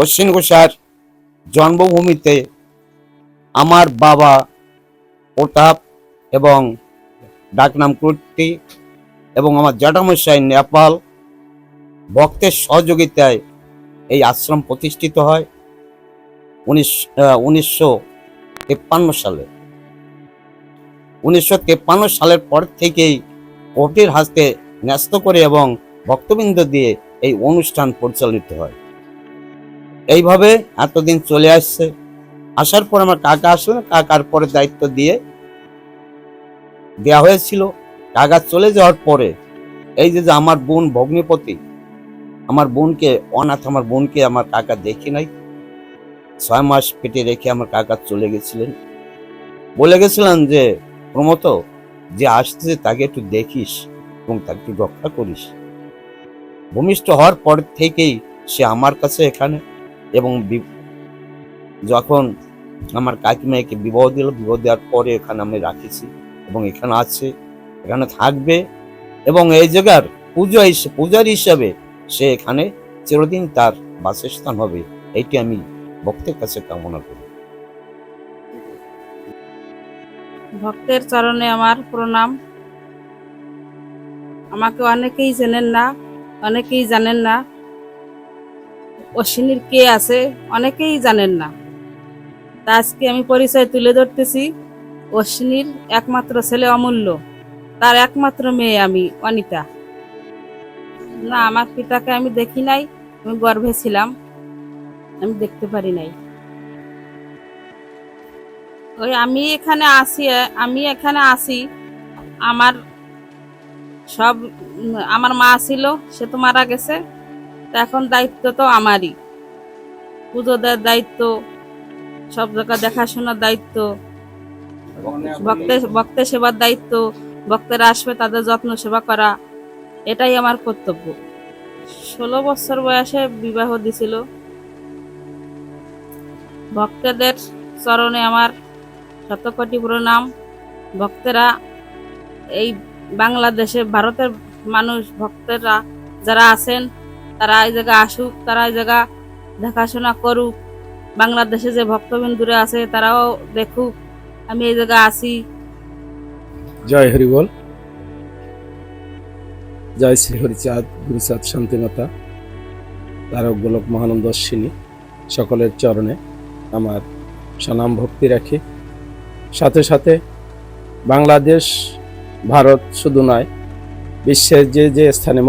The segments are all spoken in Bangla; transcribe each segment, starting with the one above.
অশ্বিন ঘোষার জন্মভূমিতে আমার বাবা প্রতাপ এবং ডাকনাম কুর্তি এবং আমার জ্যাঠামশাই নেপাল ভক্তের সহযোগিতায় এই আশ্রম প্রতিষ্ঠিত হয় উনিশ উনিশশো সালে। উনিশশো সালের পর থেকেই কোর্টের হাতে ন্যস্ত করে এবং ভক্তবৃন্দ দিয়ে এই অনুষ্ঠান পরিচালিত হয়। এইভাবে এতদিন চলে আসছে। আসার পর আমার কাকা আসলে, কাকার পরে দায়িত্ব দিয়ে দেওয়া হয়েছিল। কাকা চলে যাওয়ার পরে এই যে যে আমার বোন ভগ্নিপতি, আমার বোনকে, অনাথ আমার বোনকে আমার কাকা দেখি নাই। ছয় মাস পেটে রেখে আমার কাকা চলে গেছিলেন। বলে গেছিলেন যে প্রমত যে আসছে তাকে একটু দেখিস এবং তাকে একটু রক্ষা করিস। ভূমিষ্ঠ হওয়ার পর থেকেই সে আমার কাছে এখানে। এবং যখন আমার কাকিমাকে বিবাহ দিল, বিবাহ দেওয়ার পরে এখানে আমি রাখেছি এবং এখানে আছে, এখানে থাকবে এবং এই জায়গার পূজা পূজার হিসাবে সে এখানে চিরদিন তার বাসস্থান হবে এইটি আমি ভক্তের কাছে কামনা করি। ভক্তের চরণে আমার প্রণাম। আমাকে অনেকেই চেনেন না, অনেকেই জানেন না অশ্বিনীর কে আছে, অনেকেই জানেন না। তা আজকে আমি পরিচয় তুলে ধরতেছি অশ্বিনীর একমাত্র ছেলে অমূল্য, তার একমাত্র মেয়ে আমি, অনিতা। না, আমার পিতাকে আমি দেখি নাই, আমি গর্ভে ছিলাম, আমি দেখতে পারি নাই। ওই আমি এখানে আসি আমি এখানে আসি আমার সব, আমার মা ছিল, সে তো মারা গেছে। এখন দায়িত্ব তো আমারই। পুজো দেওয়ার দায়িত্ব, সব জায়গা দেখাশোনার দায়িত্ব, ভক্তের ভক্তের সেবার দায়িত্ব, ভক্তেরা আসবে তাদের যত্ন সেবা করা, এটাই আমার কর্তব্য। ষোলো বছর বয়সে বিবাহ দিছিল। ভক্তদের চরণে আমার শতকোটি প্রণাম। ভক্তেরা এই বাংলাদেশে, ভারতের মানুষ, ভক্তেরা যারা আছেন তারা এই জায়গা আসুক, তারা এই জায়গা দেখাশোনা করুক। বাংলাদেশে যে ভক্তবিন্দুরে আছে, তারাও দেখুক, আমি এই জায়গা আসি জয় হরিবল জয় শ্রী হরিচাঁদ গুরুচাঁদ শান্তিমাতা, তারক গোলক মহানন্দ অশ্বিনী, সকলের চরণে আমার সনাম ভক্তি রাখি। সাথে সাথে বাংলাদেশ, ভারত শুধু নয়, বিশ্বের যে যে স্থানে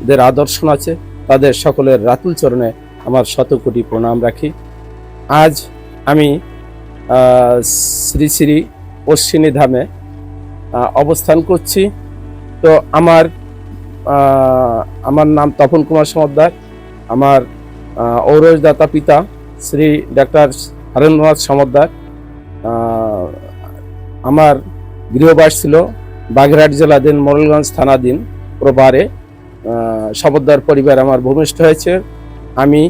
মতুয়াদের আদর্শন আছে, তাদের সকলের রাতুল চরণে আমার শত কোটি প্রণাম রাখি। আজ আমি শ্রী শ্রী অশ্বিনী ধামে অবস্থান করছি। তো আমার আমার নাম তপন কুমার সমদ্দার, আমার ঔরসদাতা পিতা শ্রী ডাক্তার হরেন্দ্রনাথ সমদ্দার। আমার গৃহবাস ছিল বাগেরহাট জেলাধীন মোরেলগঞ্জ থানাধীন প্রবারে। সমদ্দার পরিবার আমার ভূমিষ্ঠ হয়েছে। আমি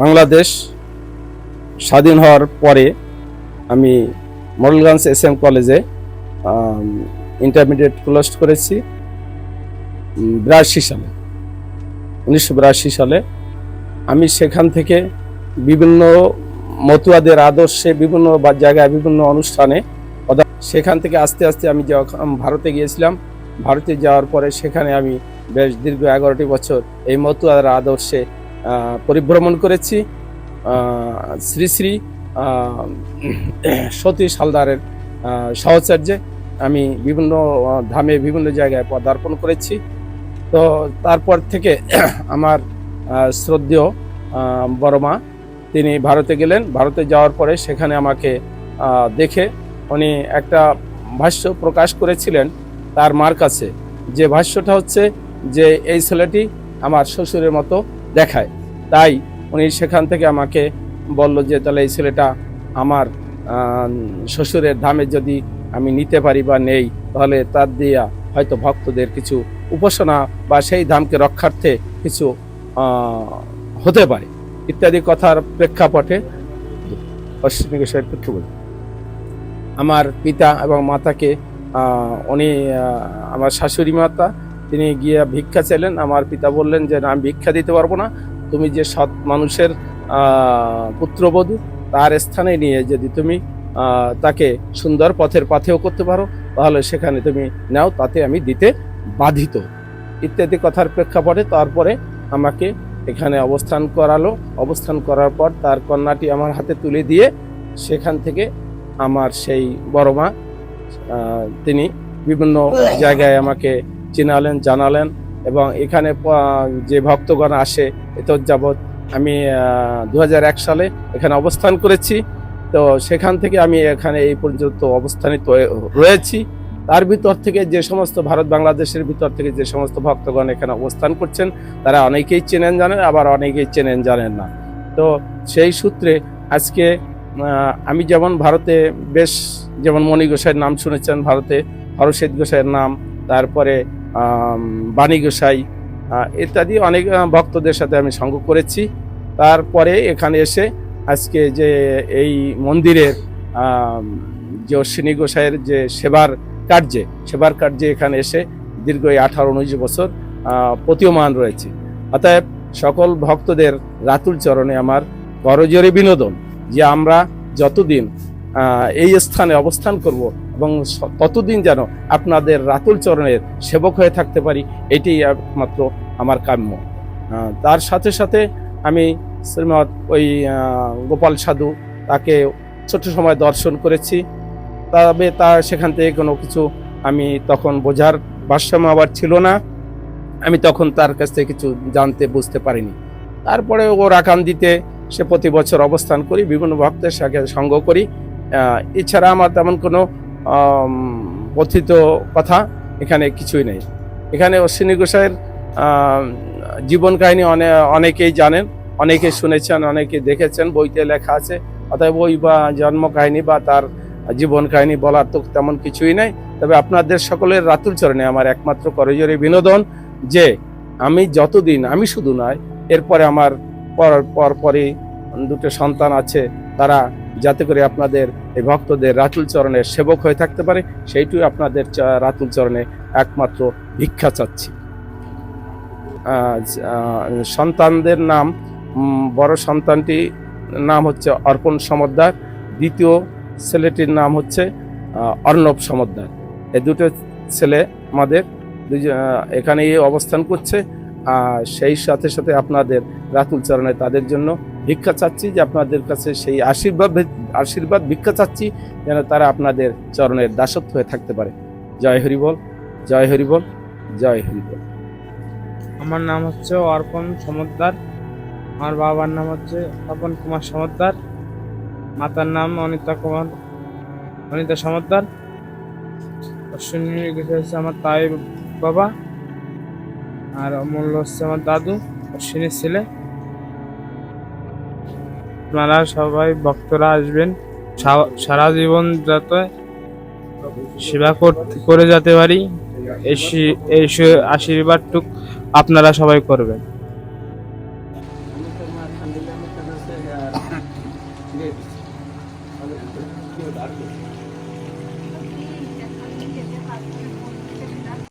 বাংলাদেশ স্বাধীন হওয়ার পরে আমি মডেলগঞ্জ এস এম কলেজে ইন্টারমিডিয়েট ক্লোজ করেছি বিরাশি সালে। উনিশশো বিরাশি সালে আমি সেখান থেকে বিভিন্ন মতুয়াদের আদর্শে, বিভিন্ন জায়গায় বিভিন্ন অনুষ্ঠানে সেখান থেকে আস্তে আস্তে আমি যখন ভারতে গিয়েছিলাম। ভারতে যাওয়ার পরে সেখানে আমি বেশ দীর্ঘ এগারোটি বছর এই মতুয়াদের আদর্শে পরিভ্রমণ করেছি। শ্রী শ্রী সতীশ হালদারের আহ, আমি বিভিন্ন ধামে বিভিন্ন জায়গায় পদার্পণ করেছি। তো তারপর থেকে আমার শ্রদ্ধেয় আহ, বড় মা তিনি ভারতে গেলেন। ভারতে যাওয়ার পরে সেখানে আমাকে দেখে উনি একটা ভাষ্য প্রকাশ করেছিলেন তার মার কাছে। যে ভাষ্যটা হচ্ছে যে এই ছেলেটি আমার শ্বশুরের মতো দেখায়। তাই উনি সেখান থেকে আমাকে বলল যে, তাহলে এই ছেলেটা আমার শ্বশুরের ধামে যদি আমি নিতে পারি বা নেই, তাহলে তার দিয়া হয়তো ভক্তদের কিছু উপাসনা বা সেই ধামকে রক্ষার্থে কিছু হতে পারে। ইত্যাদি কথার প্রেক্ষাপটে অশ্বিনী বিষয়ের প্রেক্ষাপটে আমার পিতা এবং মাতাকে উনি আমার শাশুড়ি মাতা, তিনি গিয়ে ভিক্ষা চাইলেন। আমার পিতা বললেন যে আমি ভিক্ষা দিতে পারব না। তুমি যে সৎ মানুষের পুত্রবধূ, তার স্থানে নিয়ে যদি তুমি তাকে সুন্দর পথের পাথেও করতে পারো, তাহলে সেখানে তুমি নাও, তাতে আমি দিতে বাধিত। ইত্যাদি কথার প্রেক্ষাপটে তারপরে আমাকে এখানে অবস্থান করালো। অবস্থান করার পর তার কন্যাটি আমার হাতে তুলে দিয়ে সেখান থেকে আমার সেই বড় মা তিনি বিভিন্ন জায়গায় আমাকে চিনালেন, জানালেন এবং এখানে যে ভক্তগণ আসে এত যাবৎ আমি দু হাজার এক সালে এখানে অবস্থান করেছি। তো সেখান থেকে আমি এখানে এই পর্যন্ত অবস্থানিত রয়েছি। তার ভিতর থেকে যে সমস্ত ভারত বাংলাদেশের ভিতর থেকে যে সমস্ত ভক্তগণ এখানে অবস্থান করছেন, তারা অনেকেই চেনেন জানেন, আবার অনেকেই চেনেন জানেন না। তো সেই সূত্রে আজকে আমি যেমন ভারতে বেশ যেমন মণি গোসাইয়ের নাম শুনেছেন ভারতে হরষেদ গোসাইয়ের নাম, তারপরে বাণী গোসাই ইত্যাদি অনেক ভক্তদের সাথে আমি সঙ্গ করেছি। তারপরে এখানে এসে আজকে যে এই মন্দিরের যে অশ্বিনী গোসাইয়ের যে সেবার কার্যে সেবার কার্যে এখানে এসে দীর্ঘ এই আঠারো উনিশ বছর প্রতীয়মান রয়েছে। অতএব সকল ভক্তদের রাতুল চরণে আমার করজোরে বিনোদন। যে আমরা যতদিন এই স্থানে অবস্থান করব এবং ততদিন যেন আপনাদের রাতুল চরণের সেবক হয়ে থাকতে পারি এটি একমাত্র আমার কাম্য। তার সাথে সাথে আমি শ্রীমৎ ওই গোপাল সাধু তাকে ছোট সময় দর্শন করেছি। তবে তা সেখান থেকে কোনো কিছু আমি তখন বোঝার ভারসাম্য আবার ছিল না। আমি তখন তার কাছ থেকে কিছু জানতে, বুঝতে পারিনি। তারপরে ওর আকাম দিতে সে প্রতি বছর অবস্থান করি, বিভিন্ন ভক্তের সাথে সঙ্গ করি। এছাড়া আমার তেমন কোনো কথিত কথা এখানে কিছুই নেই। এখানে অশ্বিনী গোসাইয়ের জীবন কাহিনী অনে, অনেকেই জানেন, অনেকে শুনেছেন, অনেকে দেখেছেন, বইতে লেখা আছে। অতএব বই বা জন্ম কাহিনী বা তার জীবন কাহিনী বলার তো তেমন কিছুই নাই। তবে আপনাদের সকলের রাতুল চরণে আমার একমাত্র করজোরে বিনোদন যে, আমি যতদিন, আমি শুধু নয়, এরপরে আমার পর পর পরে দুটো সন্তান আছে, তারা যাতে করে আপনাদের এই ভক্তদের রাতুল চরণের সেবক হয়ে থাকতে পারে, সেইটুই আপনাদের রাতুল চরণে একমাত্র ভিক্ষা চাচ্ছি। সন্তানদের নাম বড় সন্তানটি নাম হচ্ছে অর্পণ সমদ্দার, দ্বিতীয় ছেলেটির নাম হচ্ছে অর্ণব সমদ্দার। এই দুটো ছেলে আমাদের এখানেই অবস্থান করছে। সেই সাথে সাথে আপনাদের রাতুল চরণে তাদের জন্য ভিক্ষা চাচ্ছি যে আপনাদের কাছে সেই আশীর্বাদ আশীর্বাদ ভিক্ষা চাচ্ছি যেন তারা আপনাদের চরণের দাসত্ব হয়ে থাকতে পারে। জয় হরিবল জয় হরিবল জয় হরিবল। আমার নাম হচ্ছে অর্পণ সমদ্দার, আমার বাবার নাম হচ্ছে অর্পণ কুমার সমদ্দার, মাতার নাম অনিতা কুমার, অনিতা সমদ্দার। অশ্বিনী গেছে আমার তাই বাবা। আর অমূল্য হচ্ছে আমার দাদু, অশ্বিনীর ছেলে। আপনারা সবাই ভক্তরা আসবেন সারা জীবন যাতে সেবা করে যেতে পারি, এই আশীর্বাদটুক আপনারা সবাই করবেন।